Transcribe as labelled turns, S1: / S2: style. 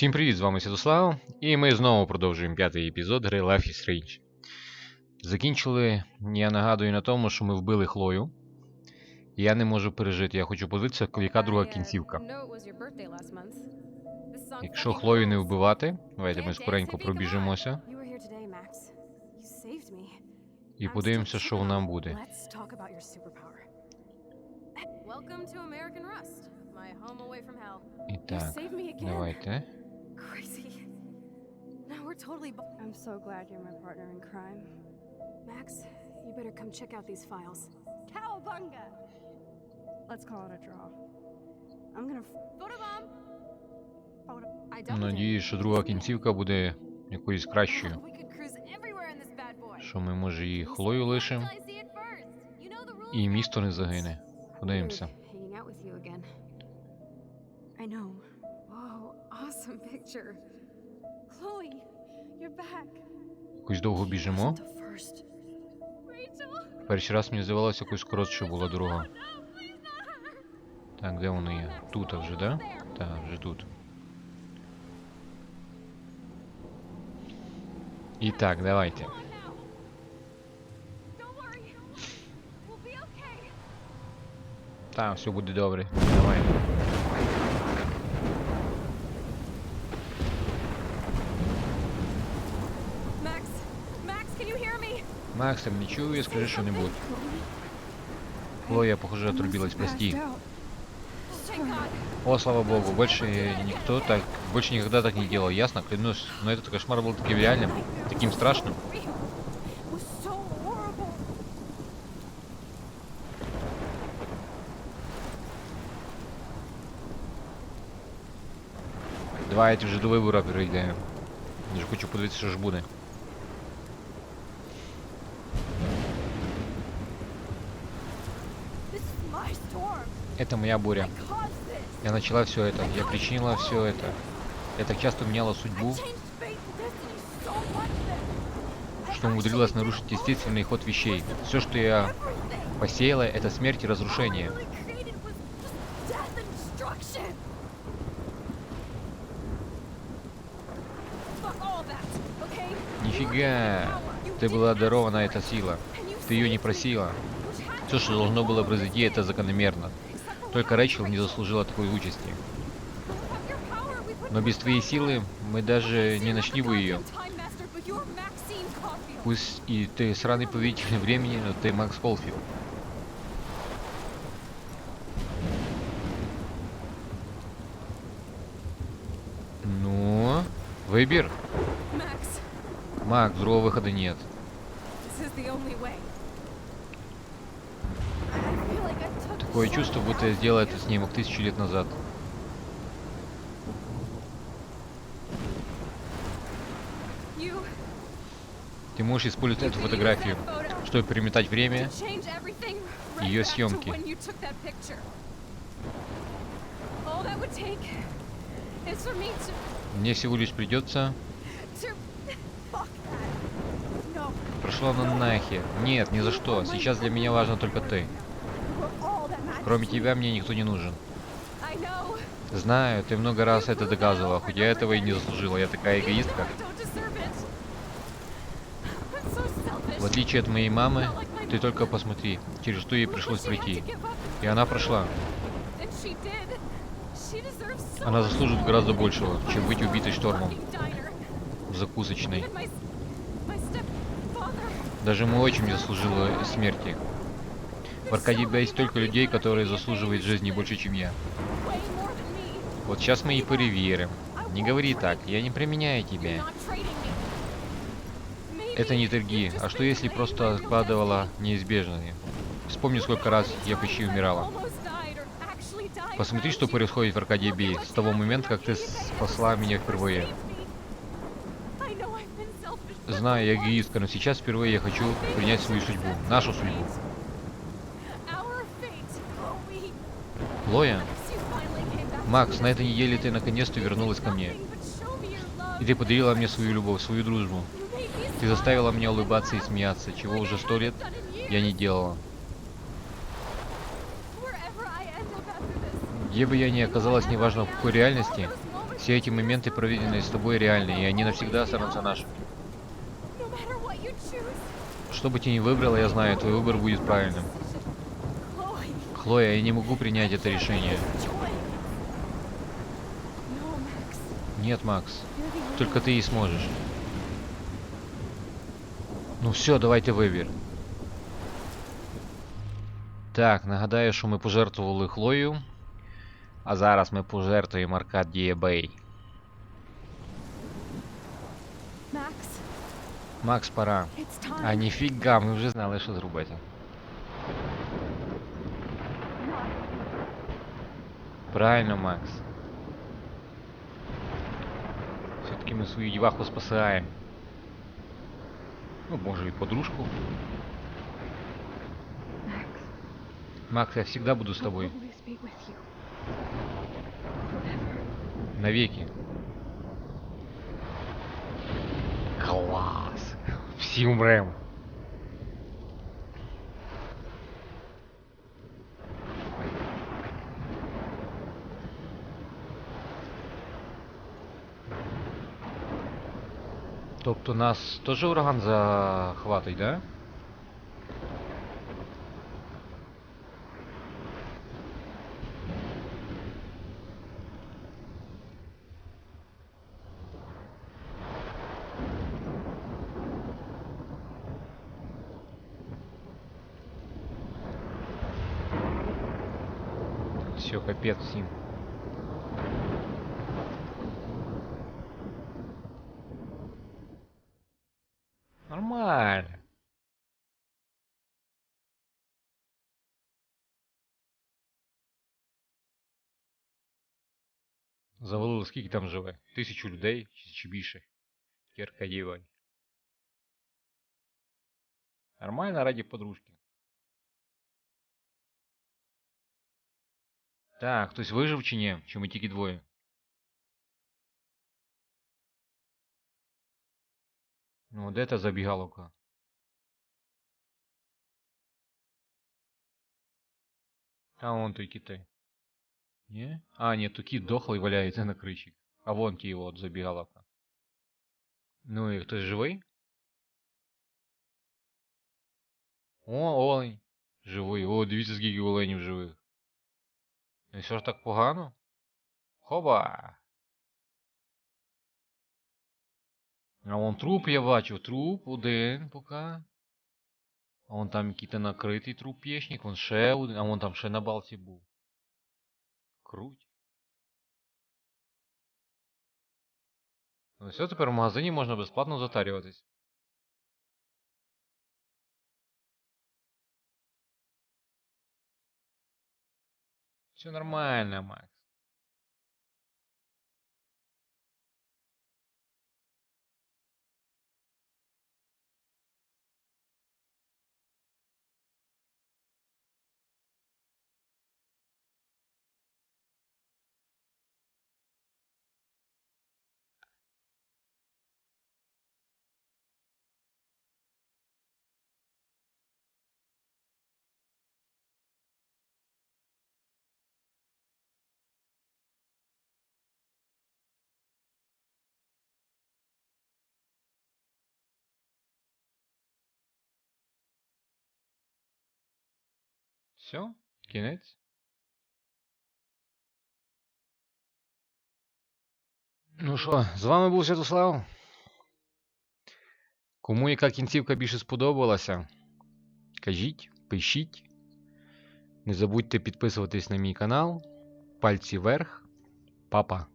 S1: Всім привіт, з вами Святослав, і ми знову продовжуємо п'ятий епізод гри Life is Strange. Закінчили, я нагадую на тому, що ми вбили Хлою. Я не можу пережити, я хочу подивитися, яка друга кінцівка. Якщо Хлою не вбивати, давайте ми скоренько пробіжимося і подивимося, що вона буде.
S2: Welcome to American Rust, my home away from hell.
S1: І так, давайте.
S2: Crazy. Now we're totally. Bu-
S3: I'm so glad you're my partner in crime.
S2: Max, you better come check out these files.
S3: Cowabunga! Let's call it a draw. I'm gonna
S2: Photobomb.
S3: photo.
S2: I doubled.
S1: Надіюсь, що друга кінцівка буде якоюсь кращою. Що ми, може, і Хлою лишимо, і місто не загине. Подивимося.
S2: Awesome picture.
S3: Chloe, you're back.
S1: Якось довго біжимо. Перший раз мені здавалося, якось коротше була дорога. Так, де вони є? Тут вже, да? Так, вже тут. І так, давайте. Так, все буде добре. Давай.
S2: Me?
S1: Макс, там не чую, скажи что-нибудь. Хлоя, похоже, отрубилась, прости. О, слава богу, больше никто так, больше никогда так не делал, ясно? Клянусь, но этот кошмар был таким реальным, таким страшным.
S3: Horrible.
S1: Давайте вже до вибору перейдемо. Я ж хочу подивитися, що ж буде.
S3: This is my storm.
S1: Это моя буря. Я начала все это, я причинила все это. Я так часто меняла судьбу, что умудрилась нарушить естественный ход вещей. Все, что я посеяла, это смерть и разрушение. Нифига! Ты была дарована эта сила. Ты ее не просила. Все, что должно было произойти, это закономерно. Только Рэйчел не заслужила такой участи. Но без твоей силы мы даже не нашли бы ее. Пусть и ты сраный повелитель времени, но ты Макс Холфилд. Ну, выбор.
S2: Max,
S1: Мак, другого выхода нет.
S2: this is the only way.
S1: Такое чувство, будто я сделал этот снимок тысячу лет назад. Ты можешь использовать эту фотографию, чтобы переметать время.
S2: me to
S1: Мне всего лишь придется... Прошло на нахер. Нет, ни за что. Сейчас для меня важно только ты. Кроме тебя мне никто не нужен. Знаю, ты много раз это доказывала, хоть я этого и не заслужила. Я такая эгоистка. В отличие от моей мамы, ты только посмотри, через что ей пришлось пройти. И она прошла. Она заслужит гораздо большего, чем быть убитой штормом в закусочной. Даже мой отчим не заслужил э, смерти. В Аркадии есть столько людей, которые заслуживают жизни больше, чем я. Вот сейчас мы и проверим. Не говори так, я не применяю тебя. Это не торги, а что если просто откладывала неизбежное? Вспомни, сколько раз я почти умирала. Посмотри, что происходит в Аркадии Би с того момента, как ты спасла меня впервые. Знаю, я эгоистка, но сейчас впервые я хочу принять свою судьбу, нашу судьбу. Лоя, Макс, на этой неделе ты наконец-то вернулась ко мне. И ты подарила мне свою любовь, свою дружбу. Ты заставила меня улыбаться и смеяться, чего уже сто лет я не делала. Где бы я ни оказалась, неважно в какой реальности, Все эти моменты, проведенные с тобой, реальны, и они навсегда останутся нашими. Что бы ты ни выбрала, я знаю, твой выбор будет правильным.
S2: Chloe,
S1: Хлоя, я не могу принять это решение.
S2: choice. No, Max.
S1: Нет, Макс,
S2: You're the only
S1: только ты и сможешь. Ну все, давайте вибір. Так, нагадаю, що ми пожертвували Хлою. А зараз ми пожертвуємо Аркадія Бей.
S2: Max,
S1: Макс, пора.
S2: it's time.
S1: А ніфіга, ми вже знали, що зробити. Правильно, Макс. Все-таки ми свою діваху спасаємо. Ну, може і подружку.
S2: Max,
S1: Макс, я всегда буду с
S2: I'll
S1: тобой.
S2: always be with you. Forever.
S1: Навеки. Класс. Всі умрем. Тобто нас теж ураган захватить, да? Все, капец всім. Завалило скільки там живе? Тисячу людей чи, більше? Кірка дівань. Нормально раді подружки. Так, хтось вижив чи ні? Чи ми тільки двоє? Ну, де та забігаловка? А вон той китай. Ні? А, ні, то кіт дохлий валяється на кричі. А вон ті от забігаловка. Ну і хтось живий? О, олень. Живий. О, дивіться, скільки оленів живих. І що ж так погано? Хоба! А вон труп я бачу, труп один поки. А вон там якийсь накритий труп пєшник, вон ще один, а вон там ще на балці був. Круть. Ну все, тепер в магазині можна безплатно затарюватись. Все нормально, Макс. Все? Кінець? Ну що, з вами був Святослав. Кому яка кінцівка більше сподобалася? Кажіть, пишіть. Не забудьте підписуватись на мій канал. Пальці вверх. Папа.